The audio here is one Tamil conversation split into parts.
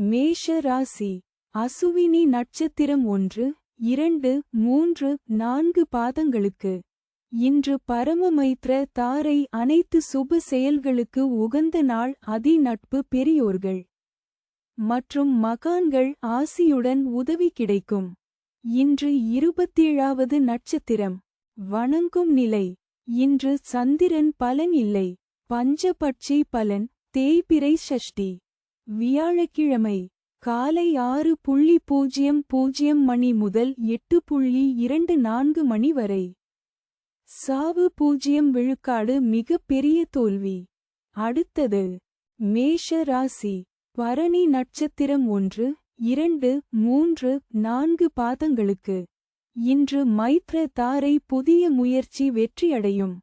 மேஷ ராசி அசுவினி நட்சத்திரம் ஒன்று இரண்டு மூன்று நான்கு பாதங்களுக்கு. இன்று பரமமைத்ர தாரை அனைத்து சுப செயல்களுக்கு உகந்த நாள் அதி நட்பு பெரியோர்கள். மற்றும் மகான்கள் ஆசியுடன் உதவி கிடைக்கும். இன்று இருபத்தேழாவது நட்சத்திரம். வணங்கும் நிலை. இன்று சந்திரன் பலன் இல்லை. பஞ்சபட்சி பலன் தேய்பிரை ஷஷ்டி. வியாழக்கிழமை காலை ஆறு புள்ளி பூஜ்ஜியம் பூஜ்ஜியம் மணி முதல் எட்டு புள்ளி இரண்டு நான்கு மணி வரை. சாவு பூஜ்ஜியம் விழுக்காடு மிக பெரிய தோல்வி. அடுத்தது மேஷ ராசி பரணி நட்சத்திரம் ஒன்று இரண்டு மூன்று நான்கு பாதங்களுக்கு. இன்று மைத்ர தாரை புதிய முயற்சி வெற்றியடையும்.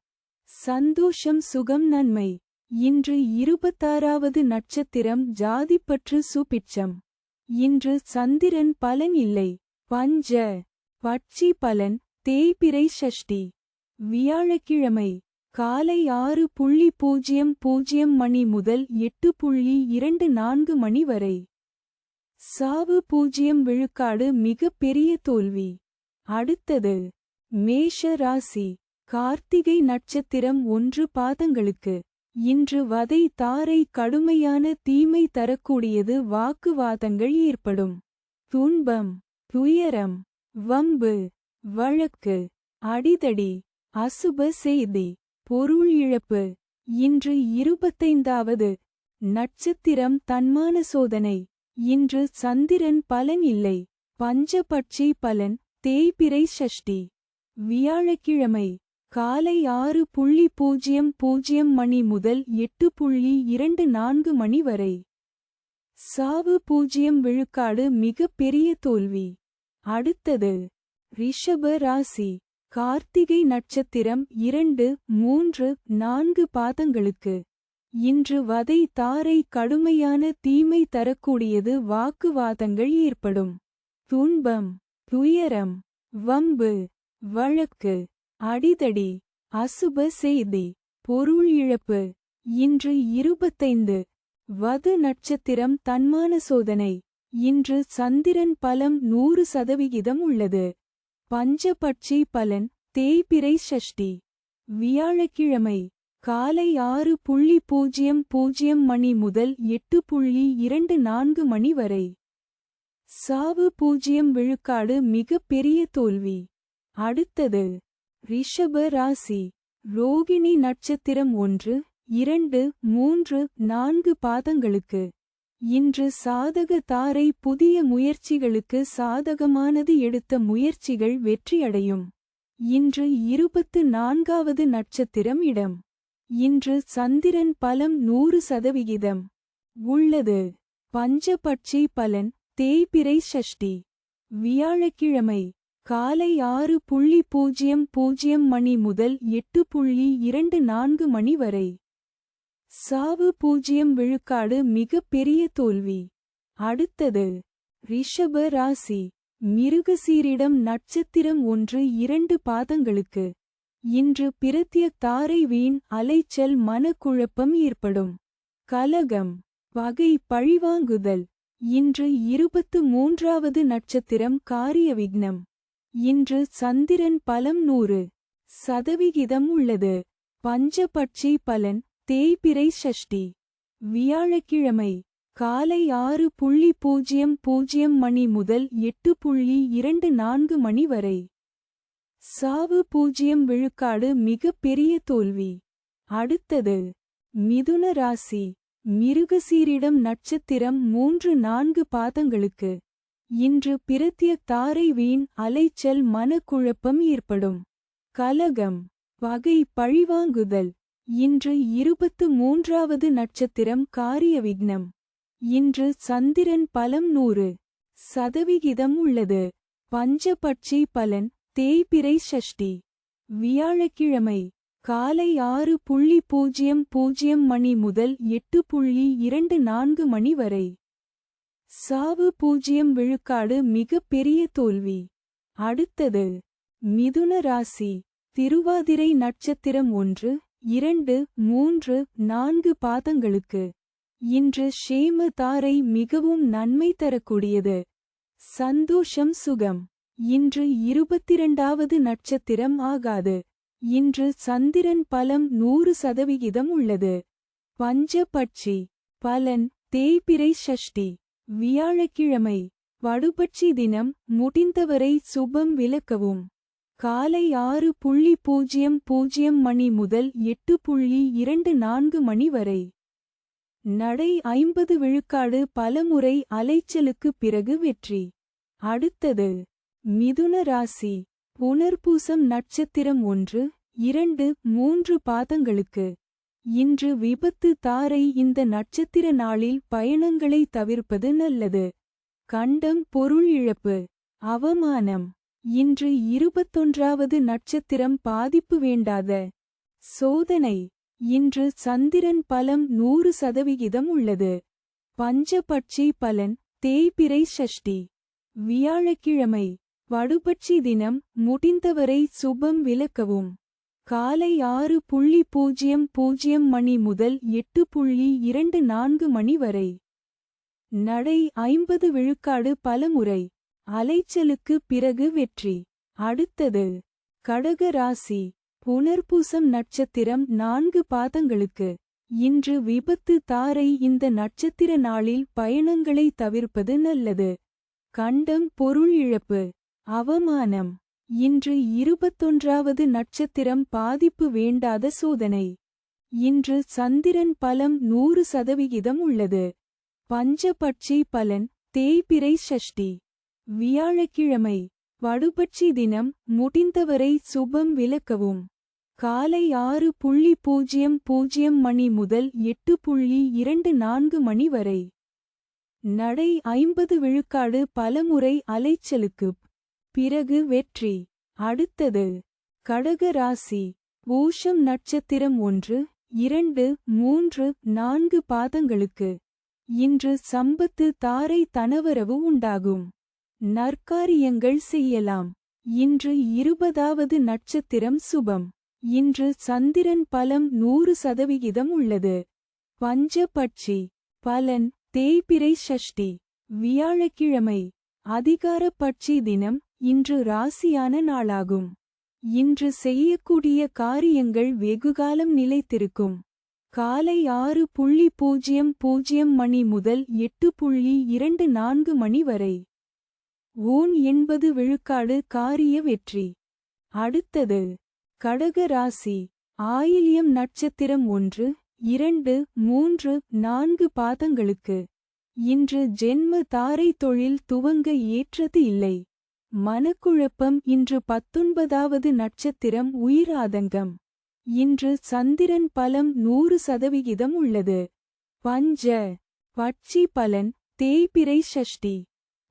சந்தோஷம் சுகம் நன்மை. இன்று இருபத்தாறாவது நட்சத்திரம் ஜாதிப்பற்று சுபிட்சம். இன்று சந்திரன் பலன் இல்லை. பஞ்ச பட்சி பலன் தேய்பிறை ஷஷ்டி. வியாழக்கிழமை காலை ஆறு புள்ளி பூஜ்ஜியம் பூஜ்ஜியம் மணி முதல் எட்டு புள்ளி இரண்டு நான்கு மணி வரை. சாவு பூஜ்ஜியம் விழுக்காடு மிக பெரிய தோல்வி. அடுத்தது மேஷ ராசி கார்த்திகை நட்சத்திரம் ஒன்று பாதங்களுக்கு. இன்று வதை தாரை கடுமையான தீமை தரக்கூடியது வாக்குவாதங்கள் ஏற்படும். துன்பம் துயரம் வம்பு வழக்கு அடிதடி அசுப செய்தி பொருள் இழப்பு. இன்று இருபத்தைந்தாவது நட்சத்திரம் தன்மான சோதனை. இன்று சந்திரன் பலன் இல்லை. பஞ்சபட்சி பலன் தேய்பிறை சஷ்டி வியாழக்கிழமை காலை ஆறு புள்ளி பூஜ்ஜியம் பூஜ்ஜியம் மணி முதல் எட்டு புள்ளி இரண்டு நான்கு மணி வரை. சாவு பூஜ்ஜியம் விழுக்காடு மிக பெரிய தோல்வி. அடுத்தது ரிஷப ராசி. கார்த்திகை நட்சத்திரம் இரண்டு மூன்று நான்கு பாதங்களுக்கு. இன்று வதை தாரை கடுமையான தீமை தரக்கூடியது வாக்குவாதங்கள் ஏற்படும். துன்பம் துயரம் வம்பு வழக்கு. அடிதடி அசுப செய்தி பொருள் இழப்பு. இன்று இருபத்தைந்து வது நட்சத்திரம் தன்மான சோதனை. இன்று சந்திரன் பலம் நூறு சதவிகிதம் உள்ளது. பஞ்சபட்சி பலன் தேய்பிறை ஷஷ்டி. வியாழக்கிழமை காலை ஆறு புள்ளி பூஜ்ஜியம் பூஜ்ஜியம் மணி முதல் எட்டு புள்ளி இரண்டு நான்கு மணி வரை. சாவு பூஜ்ஜியம் விழுக்காடு மிகப்பெரிய தோல்வி. அடுத்தது ரிஷப ராசி. ரோகிணி நட்சத்திரம் ஒன்று இரண்டு மூன்று நான்கு பாதங்களுக்கு. இன்று சாதக தாரை புதிய முயற்சிகளுக்கு சாதகமானது எடுத்த முயற்சிகள் வெற்றியடையும். இன்று இருபத்து நான்காவது நட்சத்திரம் இடம். இன்று சந்திரன் பலம் நூறு சதவிகிதம். உள்ளது. பஞ்சபட்சி பலன் தேய்பிரை ஷஷ்டி. வியாழக்கிழமை. காலை ஆறு புள்ளி பூஜ்ஜியம் பூஜ்ஜியம் மணி முதல் எட்டு புள்ளி இரண்டு நான்கு மணி வரை. சாவு பூஜ்ஜியம் விழுக்காடு மிக பெரிய தோல்வி. அடுத்தது ரிஷப ராசி. மிருகசீரிடம் நட்சத்திரம் ஒன்று இரண்டு பாதங்களுக்கு. இன்று பிரத்திய தாரை வீண் அலைச்சல் மனக்குழப்பம் ஏற்படும். கலகம் வகை பழிவாங்குதல். இன்று இருபத்து மூன்றாவது நட்சத்திரம் காரிய விக்னம். இன்று சந்திரன் பலம் நூறு சதவிகிதம் உள்ளது. பஞ்சபட்சி பலன் தேய்பிறை ஷஷ்டி. வியாழக்கிழமை காலை ஆறு புள்ளி பூஜ்ஜியம் பூஜ்ஜியம் மணி முதல் எட்டு புள்ளி இரண்டு நான்கு மணி வரை. சாவு பூஜ்ஜியம் விழுக்காடு மிகப் பெரிய தோல்வி. அடுத்தது மிதுன ராசி. மிருகசீரிடம் நட்சத்திரம் மூன்று நான்கு பாதங்களுக்கு. இன்று பிரத்திய தாரை வீண் அலைச்சல் மனக்குழப்பம் ஏற்படும். கலகம். பகை பழிவாங்குதல். இன்று இருபத்து மூன்றாவது நட்சத்திரம் காரிய விக்னம். இன்று சந்திரன் பலம் நூறு சதவிகிதம் உள்ளது. பஞ்சபட்சை பலன் தேய்பிறை ஷஷ்டி. வியாழக்கிழமை. காலை ஆறு புள்ளி பூஜ்ஜியம் பூஜ்ஜியம் மணி முதல் எட்டு புள்ளி இரண்டு நான்கு மணி வரை. சாவு பூஜ்ஜியம் விழுக்காடு மிக பெரிய தோல்வி. அடுத்தது மிதுன ராசி திருவாதிரை நட்சத்திரம் ஒன்று இரண்டு மூன்று நான்கு பாதங்களுக்கு. இன்று ஷேம தாரை மிகவும் நன்மை தரக்கூடியது. சந்தோஷம் சுகம். இன்று இருபத்திரண்டாவது நட்சத்திரம் ஆகாது. இன்று சந்திரன் பலம் நூறு சதவிகிதம் உள்ளது. பஞ்சபட்சி பலன் தேய்பிறை ஷஷ்டி. வியாழக்கிழமை வடுபட்சி தினம் முடிந்தவரை சுபம் விளக்கவும். காலை ஆறு புள்ளி பூஜ்ஜியம் பூஜ்ஜியம் மணி முதல் எட்டு புள்ளி இரண்டு நான்கு மணி வரை. நடை ஐம்பது விழுக்காடு பலமுறை அலைச்சலுக்கு பிறகு வெற்றி. அடுத்தது மிதுன ராசி புனர்பூசம் நட்சத்திரம் ஒன்று இரண்டு மூன்று பாதங்களுக்கு. இன்று விபத்து தாரை இந்த நட்சத்திர நாளில் பயணங்களை தவிர்ப்பது நல்லது. கண்டம் பொருள் இழப்பு அவமானம். இன்று இருபத்தொன்றாவது நட்சத்திரம் பாதிப்பு வேண்டாத சோதனை. இன்று சந்திரன் பலம் நூறு சதவிகிதம் உள்ளது. பஞ்சபட்சி பலன் தேய்பிரை சஷ்டி வியாழக்கிழமை வடுபட்சி தினம் முடிந்தவரை சுபம் விளக்கவும். காலை ஆறு புள்ளி பூஜ்ஜியம் பூஜ்ஜியம் மணி முதல் எட்டு புள்ளி இரண்டு நான்கு மணி வரை. நடை ஐம்பது விழுக்காடு பலமுறை. அலைச்சலுக்கு பிறகு வெற்றி. அடுத்தது கடக ராசி. புனர்பூசம் நட்சத்திரம் நான்கு பாதங்களுக்கு. இன்று விபத்து தாரை இந்த நட்சத்திர நாளில் பயணங்களை தவிர்ப்பது நல்லது. கண்டம் பொருள் இழப்பு. அவமானம். இன்று இருபத்தொன்றாவது நட்சத்திரம் பாதிப்பு வேண்டாத சோதனை. இன்று சந்திரன் பலம் நூறு சதவிகிதம் உள்ளது. பஞ்சபட்சி பலன் தேய்பிறை ஷஷ்டி. வியாழக்கிழமை வடுபட்சி தினம் முடிந்தவரை சுபம் விளக்கவும். காலை ஆறு புள்ளி பூஜ்ஜியம் பூஜ்ஜியம் மணி முதல் எட்டு புள்ளி இரண்டு நான்கு மணி வரை. நடை ஐம்பது விழுக்காடு பலமுறை அலைச்சலுக்குப் பிறகு வெற்றி. அடுத்தது கடக ராசி. ஊஷம் நட்சத்திரம் ஒன்று இரண்டு மூன்று நான்கு பாதங்களுக்கு. இன்று சம்பத்து தாரை தனவரவு உண்டாகும். நற்காரியங்கள் செய்யலாம். இன்று இருபதாவது நட்சத்திரம் சுபம். இன்று சந்திரன் பலம் நூறு சதவிகிதம் உள்ளது. பஞ்சபட்சி பலன் தேய்பிரை ஷஷ்டி வியாழக்கிழமை அதிகார பட்சி தினம் இன்று ராசியான நாளாகும். இன்று செய்யக்கூடிய காரியங்கள் வெகுகாலம் நிலைத்திருக்கும். காலை ஆறு புள்ளி பூஜ்ஜியம் பூஜ்ஜியம் மணி முதல் எட்டு புள்ளி இரண்டு நான்கு மணி வரை. ஊன் எண்பது விழுக்காடு காரிய வெற்றி. அடுத்தது கடக ராசி ஆயில்யம் நட்சத்திரம் ஒன்று இரண்டு மூன்று நான்கு பாதங்களுக்கு. இன்று ஜென்ம தாரை தொழில் துவங்க ஏற்றது இல்லை. மனக்குழப்பம் இன்று பத்தொன்பதாவது நட்சத்திரம் உயிராதங்கம் இன்று சந்திரன் பலம் நூறு சதவிகிதம் உள்ளது. பஞ்ச பட்சி பலன் தேய்பிறை ஷஷ்டி.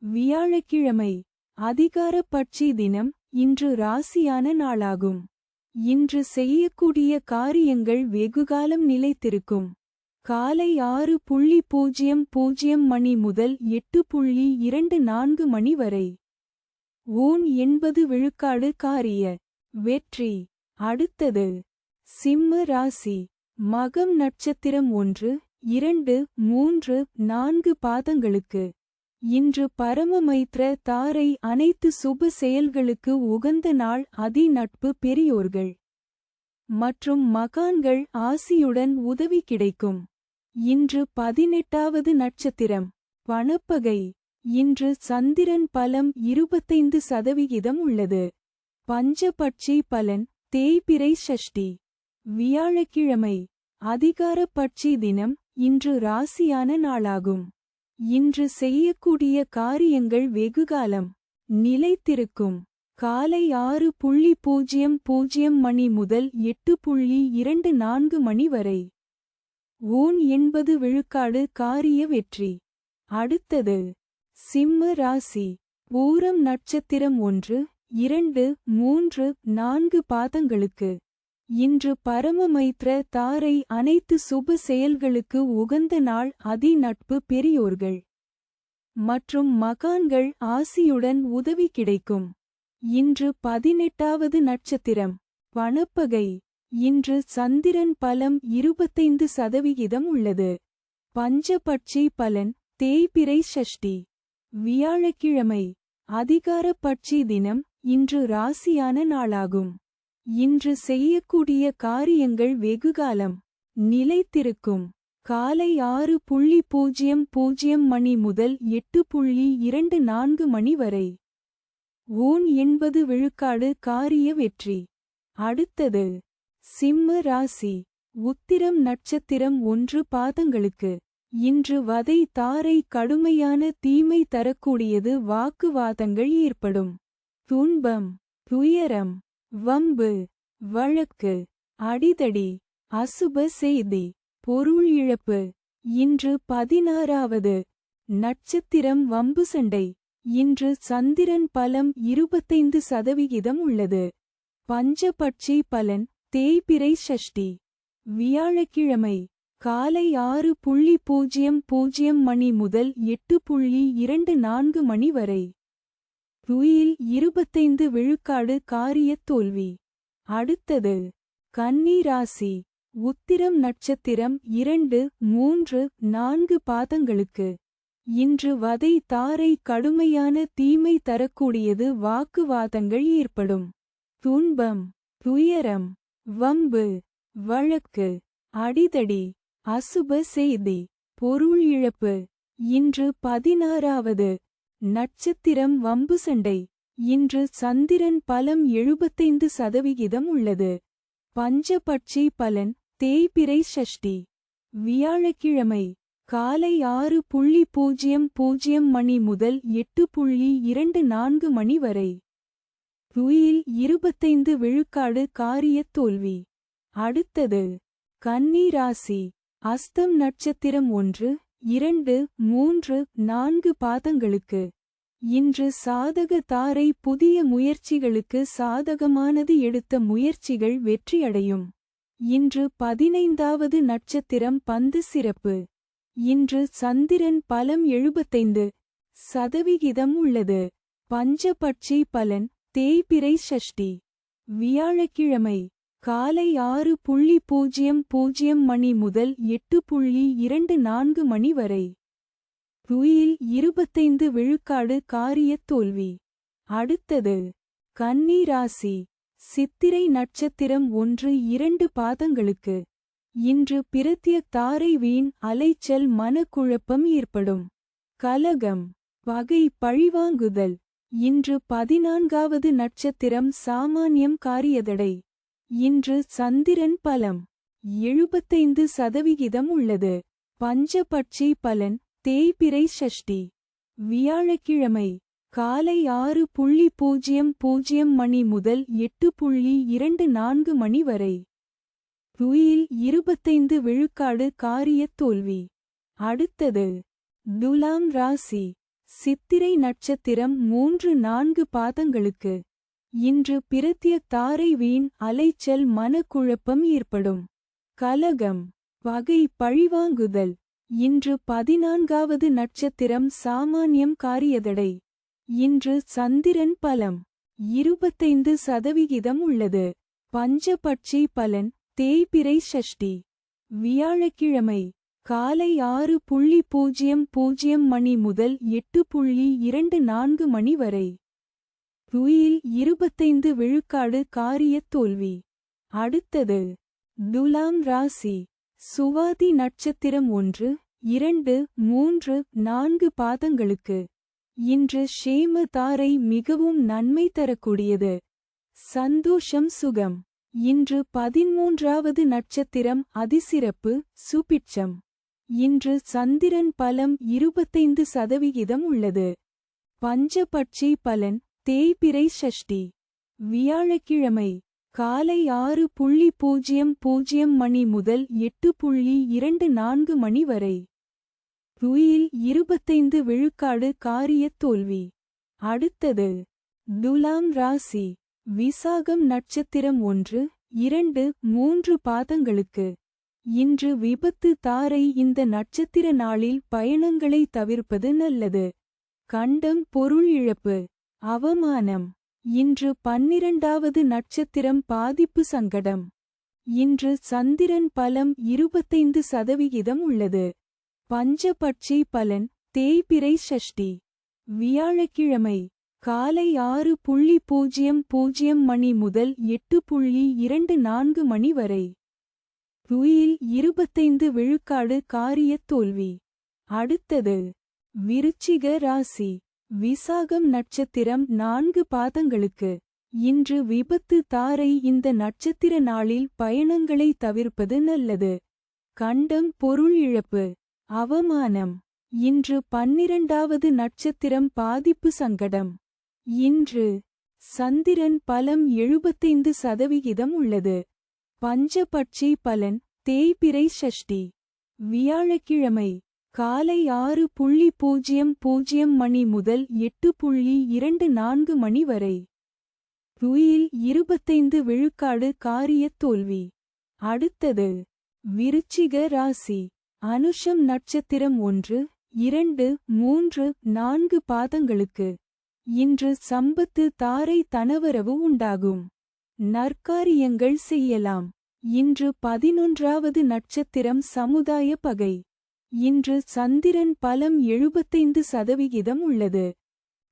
வியாழக்கிழமை அதிகார பட்சி தினம் இன்று ராசியான நாளாகும். இன்று செய்யக்கூடிய காரியங்கள் வெகுகாலம் நிலைத்திருக்கும். காலை ஆறு புள்ளி பூஜ்ஜியம் பூஜ்ஜியம் மணி முதல் எட்டு புள்ளி இரண்டு நான்கு மணி வரை. ஊன் எண்பது விழுக்காடு காரிய வெற்றி. அடுத்தது சிம்ம ராசி. மகம் நட்சத்திரம் ஒன்று இரண்டு மூன்று நான்கு பாதங்களுக்கு. இன்று பரமமைத்ர தாரை அனைத்து சுப செயல்களுக்கு உகந்த நாள் அதி நட்பு பெரியோர்கள். மற்றும் மகான்கள் ஆசியுடன் உதவி கிடைக்கும். இன்று பதினெட்டாவது நட்சத்திரம் பணப்பகை இன்று சந்திரன் பலம் இருபத்தைந்து சதவிகிதம் உள்ளது. பஞ்சபட்சி பலன் தேய்பிறை ஷஷ்டி. வியாழக்கிழமை அதிகார பட்சி தினம் இன்று ராசியான நாளாகும். இன்று செய்யக்கூடிய காரியங்கள் வெகுகாலம் நிலைத்திருக்கும். காலை ஆறு புள்ளி பூஜ்ஜியம் பூஜ்ஜியம் மணி முதல் எட்டு புள்ளி இரண்டு நான்கு மணி வரை. ஊன் எண்பது விழுக்காடு காரிய வெற்றி. அடுத்தது சிம்ம ராசி. ஊரம் நட்சத்திரம் ஒன்று இரண்டு மூன்று நான்கு பாதங்களுக்கு. இன்று பரமமைத்ர தாரை அனைத்து சுப செயல்களுக்கு உகந்த நாள் அதி நட்பு பெரியோர்கள். மற்றும் மகான்கள் ஆசியுடன் உதவி கிடைக்கும். இன்று பதினெட்டாவது நட்சத்திரம் பணப்பகை இன்று சந்திரன் பலம் இருபத்தைந்து சதவிகிதம் உள்ளது. பஞ்சபட்சி பலன் தேய்பிரை ஷஷ்டி. வியாழக்கிழமை அதிகார பட்சி தினம் இன்று ராசியான நாளாகும். இன்று செய்யக்கூடிய காரியங்கள் வெகுகாலம். நிலைத்திருக்கும். காலை ஆறு புள்ளி பூஜ்ஜியம் பூஜ்ஜியம் மணி முதல் எட்டு புள்ளி இரண்டு நான்கு மணி வரை. ஊன் எண்பது விழுக்காடு காரிய வெற்றி. அடுத்தது சிம்ம ராசி. உத்திரம் நட்சத்திரம் ஒன்று பாதங்களுக்கு. இன்று வதை தாரை கடுமையான தீமை தரக்கூடியது வாக்குவாதங்கள் ஏற்படும். துன்பம் துயரம் வம்பு வழக்கு அடிதடி அசுப செய்தி பொருள் இழப்பு. இன்று பதினாறாவது நட்சத்திரம் வம்பு சண்டை. இன்று சந்திரன் பலம் இருபத்தைந்து சதவிகிதம் உள்ளது. பஞ்சபட்சி பலன் தேய்பிரை சஷ்டி வியாழக்கிழமை காலை ஆறு புள்ளி பூஜ்ஜியம் பூஜ்ஜியம் மணி முதல் எட்டு புள்ளி இரண்டு நான்கு மணி வரை. ருயில் இருபத்தைந்து விழுக்காடு காரியத் தோல்வி. அடுத்தது கன்னி ராசி. உத்திரம் நட்சத்திரம் இரண்டு மூன்று நான்கு பாதங்களுக்கு. இன்று வதை தாரை கடுமையான தீமை தரக்கூடியது வாக்குவாதங்கள் ஏற்படும். துன்பம் துயரம் வம்பு வழக்கு அடிதடி. அசுப செய்தி. பொருள் இழப்பு. இன்று பதினாறாவது. நட்சத்திரம் வம்பு சண்டை. இன்று சந்திரன் பலம் எழுபத்தைந்து சதவிகிதம் உள்ளது. பஞ்சபட்சி பலன் தேய்பிறை ஷஷ்டி. வியாழக்கிழமை. காலை ஆறு புள்ளி பூஜ்ஜியம் பூஜ்ஜியம் மணி முதல் எட்டு புள்ளி இரண்டு நான்கு மணி வரை. துயில் இருபத்தைந்து விழுக்காடு காரிய தோல்வி. அடுத்தது. கன்னி ராசி. அஸ்தம் நட்சத்திரம் ஒன்று இரண்டு மூன்று நான்கு பாதங்களுக்கு. இன்று சாதக தாரை புதிய முயற்சிகளுக்கு சாதகமானது எடுத்த முயற்சிகள் வெற்றியடையும். இன்று பதினைந்தாவது நட்சத்திரம் பந்து சிறப்பு. இன்று சந்திரன் பலம் எழுபத்தைந்து சதவிகிதம் உள்ளது. பஞ்சபட்சி பலன் தேய்பிரை ஷஷ்டி. வியாழக்கிழமை. காலை ஆறு புள்ளி பூஜ்ஜியம் பூஜ்ஜியம் மணி முதல் எட்டு புள்ளி இரண்டு நான்கு மணி வரை. துயில் இருபத்தைந்து விழுக்காடு காரியத் தோல்வி. அடுத்தது கன்னி ராசி. சித்திரை நட்சத்திரம் ஒன்று இரண்டு பாதங்களுக்கு. இன்று பிரத்திய தாரை வீண் அலைச்சல் மனக்குழப்பம் ஏற்படும். கலகம் வகை பழிவாங்குதல். இன்று பதினான்காவது நட்சத்திரம் சாமானியம் காரியதடை. இன்று சந்திரன் பலம் எழுபத்தைந்து சதவிகிதம் உள்ளது. பஞ்சபட்சை பலன் தேய்பிறை ஷஷ்டி. வியாழக்கிழமை காலை ஆறு புள்ளி பூஜ்ஜியம் பூஜ்ஜியம் மணி முதல் எட்டு புள்ளி இரண்டு நான்கு மணி வரை. துயில் இருபத்தைந்து விழுக்காடு காரியத் தோல்வி. அடுத்தது துலாம் ராசி. சித்திரை நட்சத்திரம் மூன்று நான்கு பாதங்களுக்கு. இன்று பிரத்திய தாரை வீண் அலைச்சல் மனக்குழப்பம் ஏற்படும். கலகம். வகை பழிவாங்குதல். இன்று பதினான்காவது நட்சத்திரம் சாமானியம் காரியதடை. இன்று சந்திரன் பலம். இருபத்தைந்து சதவிகிதம் உள்ளது. பஞ்சபட்சி பலன் தேய்பிரை ஷஷ்டி. வியாழக்கிழமை. காலை ஆறு புள்ளி பூஜ்ஜியம் பூஜ்ஜியம் மணி முதல் எட்டு புள்ளி இரண்டு நான்கு மணி வரை. துயில் இருபத்தைந்து விழுக்காடு காரிய தோல்வி. அடுத்தது துலாம் ராசி சுவாதி நட்சத்திரம் ஒன்று இரண்டு மூன்று நான்கு பாதங்களுக்கு. இன்று ஷேம தாரை மிகவும் நன்மை தரக்கூடியது. சந்தோஷம் சுகம். இன்று பதிமூன்றாவது நட்சத்திரம் அதிசிறப்பு சுபிட்சம். இன்று சந்திரன் பலம் இருபத்தைந்து சதவிகிதம் உள்ளது. பஞ்சபட்சி பலன் தேய்பிறை ஷஷ்டி. வியாழக்கிழமை காலை ஆறு புள்ளி பூஜ்ஜியம் பூஜ்ஜியம் மணி முதல் எட்டு புள்ளி இரண்டு நான்கு மணி வரை. துயில் இருபத்தைந்து விழுக்காடு காரியத் தோல்வி. அடுத்தது துலாம் ராசி விசாகம் நட்சத்திரம் ஒன்று இரண்டு மூன்று பாதங்களுக்கு. இன்று விபத்து தாரை இந்த நட்சத்திர நாளில் பயணங்களை தவிர்ப்பது நல்லது. கண்டம் பொருள் இழப்பு. அவமானம். இன்று பன்னிரண்டாவது நட்சத்திரம் பாதிப்பு சங்கடம். இன்று சந்திரன் பலம் இருபத்தைந்து சதவிகிதம் உள்ளது. பஞ்சபட்சை பலன் தேய்பிறை சஷ்டி வியாழக்கிழமை காலை ஆறு புள்ளி பூஜ்ஜியம் பூஜ்ஜியம் மணி முதல் எட்டு புள்ளி இரண்டு நான்கு மணி வரை. துயில் இருபத்தைந்து விழுக்காடு காரியத் தோல்வி. அடுத்தது விருச்சிக ராசி. விசாகம் நட்சத்திரம் நான்கு பாதங்களுக்கு. இன்று விபத்து தாரை இந்த நட்சத்திர நாளில் பயணங்களை தவிர்ப்பது நல்லது. கண்டம் பொருள் இழப்பு அவமானம். இன்று பன்னிரண்டாவது நட்சத்திரம் பாதிப்பு சங்கடம். இன்று சந்திரன் பலம் எழுபத்தைந்து சதவிகிதம் உள்ளது. பஞ்சபட்சி பலன் தேய்பிறை சஷ்டி வியாழக்கிழமை காலை ஆறு புள்ளி பூஜ்ஜியம் பூஜ்ஜியம் மணி முதல் எட்டு புள்ளி இரண்டு நான்கு மணி வரை. ருயில் இருபத்தைந்து விழுக்காடு காரியத் தோல்வி. அடுத்தது விருச்சிக ராசி. அனுஷம் நட்சத்திரம் ஒன்று இரண்டு மூன்று நான்கு பாதங்களுக்கு. இன்று சம்பத்து தாரை தனவரவு உண்டாகும். நற்காரியங்கள் செய்யலாம். இன்று பதினொன்றாவது நட்சத்திரம் சமுதாய பகை. இன்று சந்திரன் பலம் எழுபத்தைந்து சதவிகிதம் உள்ளது.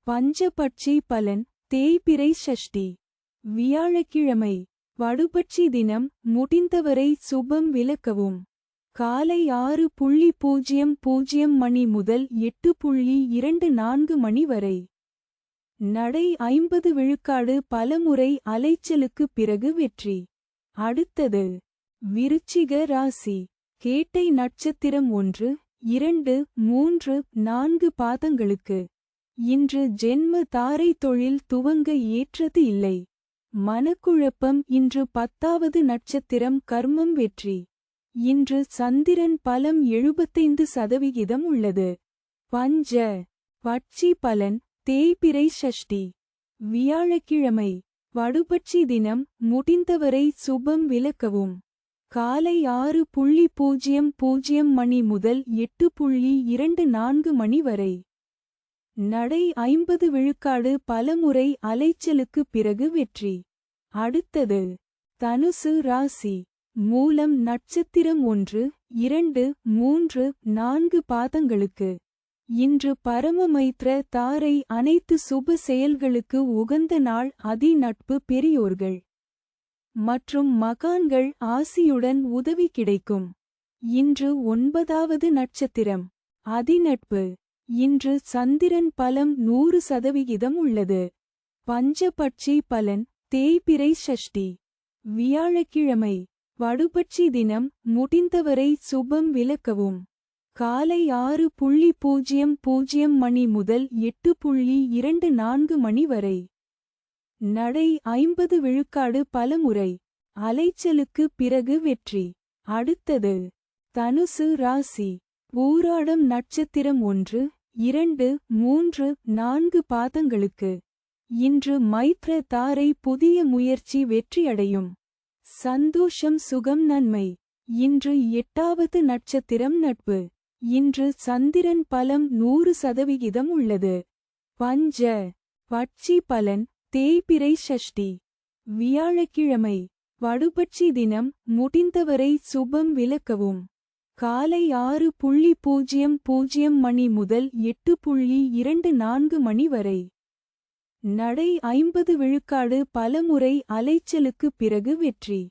பஞ்சபட்சி பலன் தேய்பிறை சஷ்டி வியாழக்கிழமை வடுபட்சி தினம் முடிந்தவரை சுபம் விளக்கவும். காலை ஆறு புள்ளி பூஜ்ஜியம் பூஜ்ஜியம் மணி முதல் எட்டு புள்ளி இரண்டு நான்கு மணி வரை. நடை ஐம்பது விழுக்காடு பலமுறை அலைச்சலுக்குப் பிறகு வெற்றி. அடுத்தது விருச்சிக ராசி. கேட்டை நட்சத்திரம் ஒன்று இரண்டு மூன்று நான்கு பாதங்களுக்கு. இன்று ஜென்ம தாரை தொழில் துவங்க ஏற்றது இல்லை. மனக்குழப்பம் இன்று பத்தாவது நட்சத்திரம் கர்மம் வெற்றி. இன்று சந்திரன் பலம் எழுபத்தைந்து சதவிகிதம் உள்ளது. பஞ்ச பட்சி பலன் தேய்பிரை சஷ்டி வியாழக்கிழமை வடுபட்சி தினம் முடிந்தவரை சுபம் விளக்கவும். காலை ஆறு புள்ளி பூஜ்ஜியம் பூஜ்ஜியம் மணி முதல் எட்டு புள்ளி இரண்டு நான்கு மணி வரை. நடை ஐம்பது விழுக்காடு பலமுறை அலைச்சலுக்குப் பிறகு வெற்றி. அடுத்தது தனுசு ராசி. மூலம் நட்சத்திரம் ஒன்று இரண்டு மூன்று நான்கு பாதங்களுக்கு. இன்று பரமமைத்ர தாரை அனைத்து சுப செயல்களுக்கு உகந்த நாள் அதி நட்பு பெரியோர்கள். மற்றும் மகான்கள் ஆசியுடன் உதவி கிடைக்கும். இன்று ஒன்பதாவது நட்சத்திரம். அதிநட்பு. இன்று சந்திரன் பலம் நூறு சதவிகிதம் உள்ளது. பஞ்சபட்சி பலன் தேய்பிரை சஷ்டி வியாழக்கிழமை. வடுபட்சி தினம் முடிந்தவரை சுபம் விளக்கவும். காலை ஆறு புள்ளி பூஜ்ஜியம் பூஜ்ஜியம் மணி முதல் எட்டு புள்ளி இரண்டு நான்கு மணி வரை. நடை ஐம்பது விழுக்காடு பலமுறை. அலைச்சலுக்கு பிறகு வெற்றி. அடுத்தது தனுசு ராசி. ஊராடம் நட்சத்திரம் ஒன்று இரண்டு மூன்று நான்கு பாதங்களுக்கு. இன்று மைத்ர தாரை புதிய முயற்சி வெற்றியடையும். சந்தோஷம் சுகம் நன்மை. இன்று எட்டாவது நட்சத்திரம் நட்பு. இன்று சந்திரன் பலம் நூறு சதவிகிதம் உள்ளது. பஞ்ச பட்சி பலன் தேய்பிறை சஷ்டி வியாழக்கிழமை வடுபட்சி தினம் முடிந்தவரை சுபம் விளக்கவும். காலை ஆறு புள்ளி பூஜ்ஜியம் பூஜ்ஜியம் மணி முதல் எட்டு புள்ளி இரண்டு நான்கு மணி வரை. நடை ஐம்பது விழுக்காடு பலமுறை அலைச்சலுக்குப் பிறகு வெற்றி.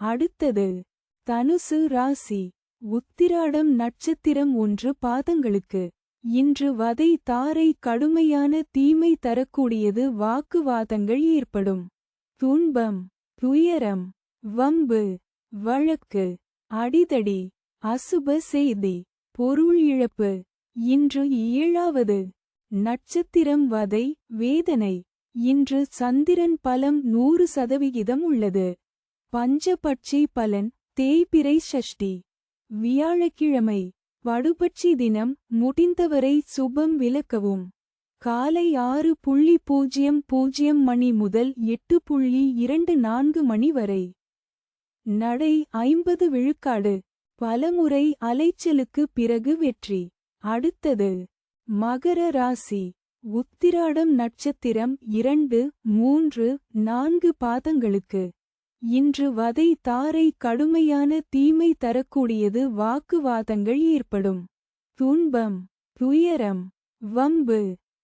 அடுத்தது தனுசு ராசி. உத்திராடம் நட்சத்திரம் ஒன்று பாதங்களுக்கு. இன்று வதை தாரை கடுமையான தீமை தரக்கூடியது வாக்குவாதங்கள் ஏற்படும். துன்பம் துயரம் வம்பு வழக்கு அடிதடி அசுப செய்தி பொருள் இழப்பு. இன்று ஏழாவது நட்சத்திரம் வதை வேதனை. இன்று சந்திரன் பலம் நூறு சதவிகிதம் உள்ளது. பஞ்சபட்சி பலன் தேய்பிரை சஷ்டி வியாழக்கிழமை வடுபட்சி தினம் முடிந்தவரை சுபம் விளக்கவும். காலை ஆறு புள்ளி பூஜ்ஜியம் பூஜ்ஜியம் மணி முதல் எட்டு புள்ளி இரண்டு நான்கு மணி வரை. நடை ஐம்பது விழுக்காடு. பலமுறை அலைச்சலுக்கு பிறகு வெற்றி. அடுத்தது மகர ராசி. உத்திராடம் நட்சத்திரம் இரண்டு மூன்று நான்கு பாதங்களுக்கு. இன்று வதை தாரை கடுமையான தீமை தரக்கூடியது வாக்குவாதங்கள் ஏற்படும். துன்பம் துயரம் வம்பு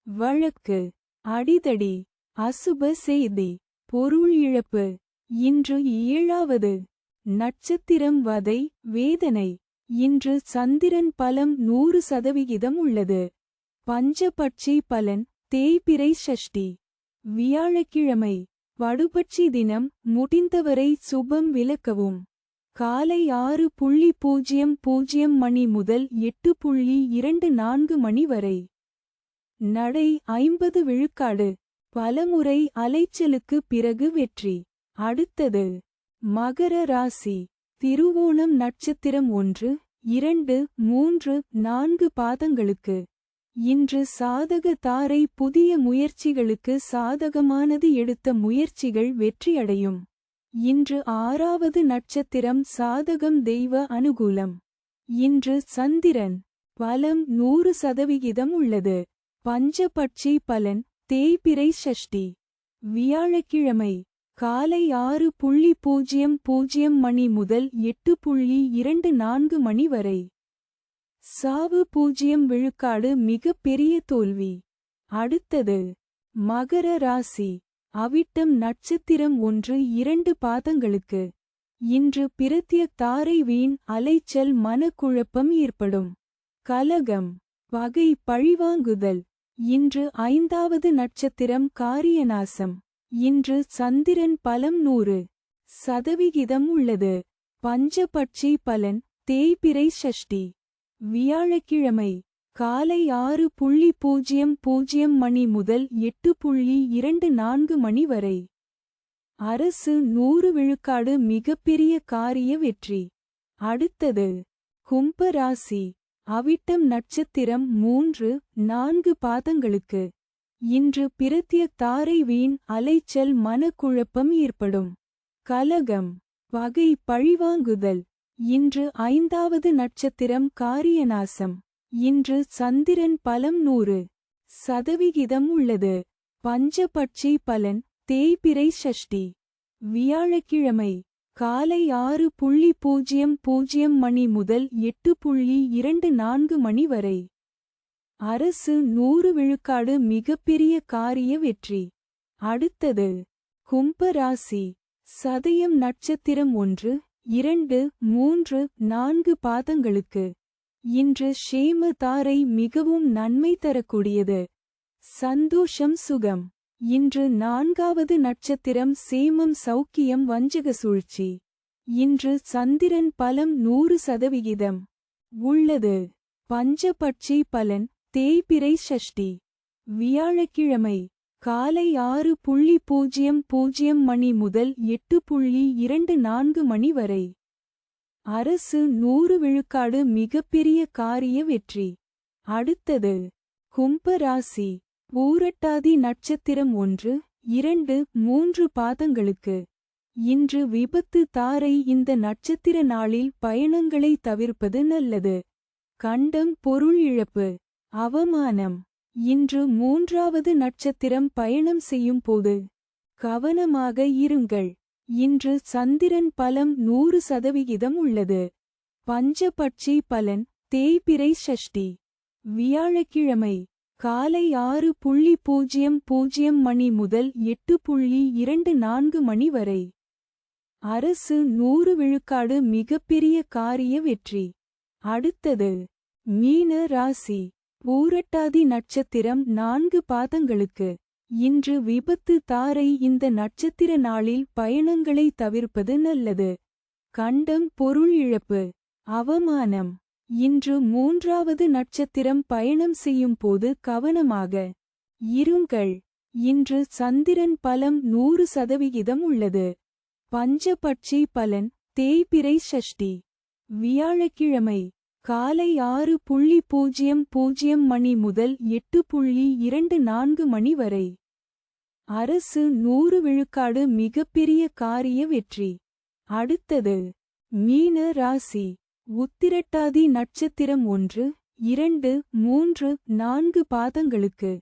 வழக்கு அடிதடி அசுப செய்தி பொருள் இழப்பு. இன்று ஏழாவது நட்சத்திரம் வதை வேதனை. இன்று சந்திரன் பலம் நூறு சதவிகிதம் உள்ளது. பஞ்சபட்சி பலன் தேய்பிரை சஷ்டி வியாழக்கிழமை வடுபட்சி தினம் முடிந்தவரை சுபம் விளக்கவும். காலை ஆறு புள்ளி பூஜ்ஜியம் பூஜ்ஜியம் மணி முதல் எட்டு புள்ளி இரண்டு நான்கு மணி வரை. நடை ஐம்பது விழுக்காடு. பலமுறை அலைச்சலுக்கு பிறகு வெற்றி. அடுத்தது மகர ராசி. திருவோணம் நட்சத்திரம் ஒன்று இரண்டு மூன்று நான்கு பாதங்களுக்கு. இன்று சாதக தாரை புதிய முயற்சிகளுக்கு சாதகமானது எடுத்த முயற்சிகள் வெற்றியடையும். இன்று ஆறாவது நட்சத்திரம் சாதகம் தெய்வ அனுகூலம். இன்று சந்திரன் பலம் நூறு சதவிகிதம் உள்ளது. பஞ்சபட்சி பலன் தேய்பிறை ஷஷ்டி. வியாழக்கிழமை காலை ஆறு புள்ளி பூஜ்ஜியம் பூஜ்ஜியம் மணி முதல் எட்டு புள்ளி இரண்டு நான்கு மணி வரை. சாவு பூஜ்ஜியம் விழுக்காடு மிக பெரிய தோல்வி. அடுத்தது மகர ராசி அவிட்டம் நட்சத்திரம் ஒன்று இரண்டு பாதங்களுக்கு. இன்று பிரத்திய தாரை வீண் அலைச்சல் மனக்குழப்பம் ஏற்படும். கலகம் வகை பழிவாங்குதல். இன்று ஐந்தாவது நட்சத்திரம் காரியநாசம். இன்று சந்திரன் பலம் நூறு சதவிகிதம் உள்ளது. பஞ்சபட்சி பலன் தேய்பிறை ஷஷ்டி. வியாழக்கிழமை காலை ஆறு புள்ளி பூஜ்ஜியம் பூஜ்ஜியம் மணி முதல் எட்டு புள்ளி இரண்டு நான்கு மணி வரை. அரசு நூறு விழுக்காடு மிகப்பெரிய காரிய வெற்றி. அடுத்தது கும்ப ராசி. அவிட்டம் நட்சத்திரம் மூன்று நான்கு பாதங்களுக்கு. இன்று பிரத்திய தாரை வீண் அலைச்சல் மனக்குழப்பம் ஏற்படும். கலகம் வகை பழிவாங்குதல். இன்று ஐந்தாவது நட்சத்திரம் காரியநாசம். இன்று சந்திரன் பலம் நூறு சதவிகிதம் உள்ளது. பஞ்சபட்சி பலன் தேய்பிறை சஷ்டி வியாழக்கிழமை காலை ஆறு புள்ளி பூஜ்ஜியம் பூஜ்ஜியம் மணி முதல் எட்டு புள்ளி இரண்டு நான்கு மணி வரை. அரசு நூறு விழுக்காடு மிகப்பெரிய காரிய வெற்றி. அடுத்தது கும்ப ராசி சதயம் நட்சத்திரம் ஒன்று இரண்டு மூன்று நான்கு பாதங்களுக்கு. இன்று ஷேம தாரை மிகவும் நன்மை தரக்கூடியது. சந்தோஷம் சுகம். இன்று நான்காவது நட்சத்திரம் சேமம் சௌக்கியம் வஞ்சக சூழ்ச்சி. இன்று சந்திரன் பலம் நூறு சதவிகிதம். உள்ளது. பஞ்சபட்சி பலன் தேய்பிரை ஷஷ்டி. வியாழக்கிழமை. காலை ஆறு புள்ளி பூஜ்ஜியம் பூஜ்ஜியம் மணி முதல் எட்டு புள்ளி இரண்டு நான்கு மணி வரை. அரசு நூறு விழுக்காடு மிகப்பெரிய காரிய வெற்றி. அடுத்தது கும்ப ராசி. நட்சத்திரம் ஒன்று இரண்டு மூன்று பாதங்களுக்கு. இன்று விபத்து தாரை இந்த நட்சத்திர நாளில் பயணங்களை தவிர்ப்பது நல்லது. கண்டம் பொருள் இழப்பு. அவமானம். இன்று மூன்றாவது நட்சத்திரம் பயணம் செய்யும் போது கவனமாக இருங்கள். இன்று சந்திரன் பலம் நூறு சதவிகிதம் உள்ளது. பஞ்சபட்சி பலன் தேய்பிரை ஷஷ்டி. வியாழக்கிழமை காலை ஆறு புள்ளி பூஜ்ஜியம் பூஜ்ஜியம் மணி முதல் எட்டு புள்ளி இரண்டு நான்கு மணி வரை. அரசு நூறு விழுக்காடு மிகப்பெரிய காரிய வெற்றி. அடுத்தது மீன ராசி. பூரட்டாதி நட்சத்திரம் நான்கு பாதங்களுக்கு. இன்று விபத்து தாரை இந்த நட்சத்திர நாளில் பயணங்களை தவிர்ப்பது நல்லது. கண்டம் பொருள் இழப்பு. அவமானம். இன்று மூன்றாவது நட்சத்திரம் பயணம் செய்யும் போது கவனமாக. இருங்கள். இன்று சந்திரன் பலம் நூறு சதவிகிதம் உள்ளது. பஞ்சபட்சி பலன் தேய்பிரை சஷ்டி வியாழக்கிழமை. காலை ஆறு புள்ளி பூஜ்ஜியம் பூஜ்ஜியம் மணி முதல் எட்டு புள்ளி இரண்டு நான்கு மணி வரை. அரசு நூறு விழுக்காடு மிகப்பெரிய காரிய வெற்றி. அடுத்தது மீன ராசி. உத்திரட்டாதி நட்சத்திரம் ஒன்று இரண்டு மூன்று நான்கு பாதங்களுக்கு.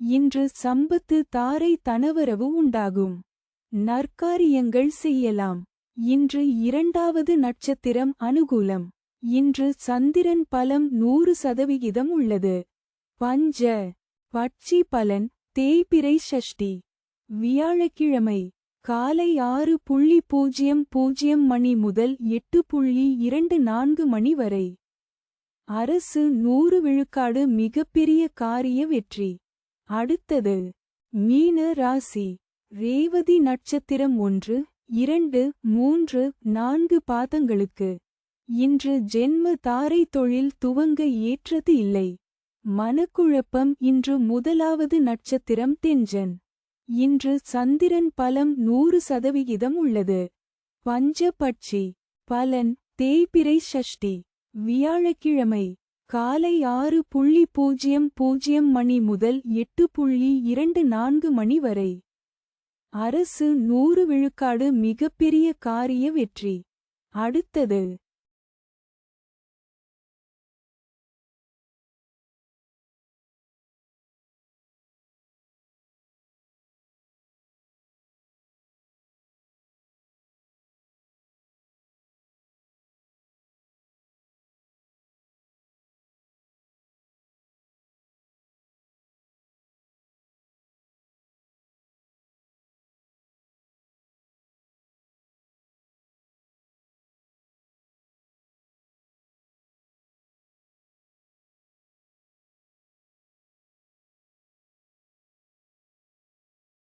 இன்று சம்பத்து தாரை தனவரவு உண்டாகும். நற்காரியங்கள் செய்யலாம். இன்று இரண்டாவது நட்சத்திரம் அனுகூலம். இன்று சந்திரன் பலம் நூறு சதவிகிதம் உள்ளது. பஞ்ச பட்சி பலன் தேய்பிறை ஷஷ்டி. வியாழக்கிழமை காலை ஆறு புள்ளி பூஜ்ஜியம் பூஜ்ஜியம் மணி முதல் எட்டு புள்ளி இரண்டு நான்கு மணி வரை. அரசு நூறு விழுக்காடு மிகப்பெரிய காரிய வெற்றி. அடுத்தது மீன ராசி. ரேவதி நட்சத்திரம் ஒன்று இரண்டு மூன்று நான்கு பாதங்களுக்கு. இன்று ஜென்ம தாரை தொழில் துவங்க ஏற்றது இல்லை. மனக்குழப்பம் இன்று முதலாவது நட்சத்திரம் தெஞ்சன் இன்று சந்திரன் பலம் நூறு சதவிகிதம் உள்ளது. பஞ்சபட்சி பலன் தேய்பிரை ஷஷ்டி வியாழக்கிழமை காலை ஆறு புள்ளி பூஜ்ஜியம் பூஜ்ஜியம் மணி முதல் எட்டு புள்ளி இரண்டு நான்கு மணி வரை. அரசு நூறு விழுக்காடு மிகப்பெரிய காரிய வெற்றி. அடுத்தது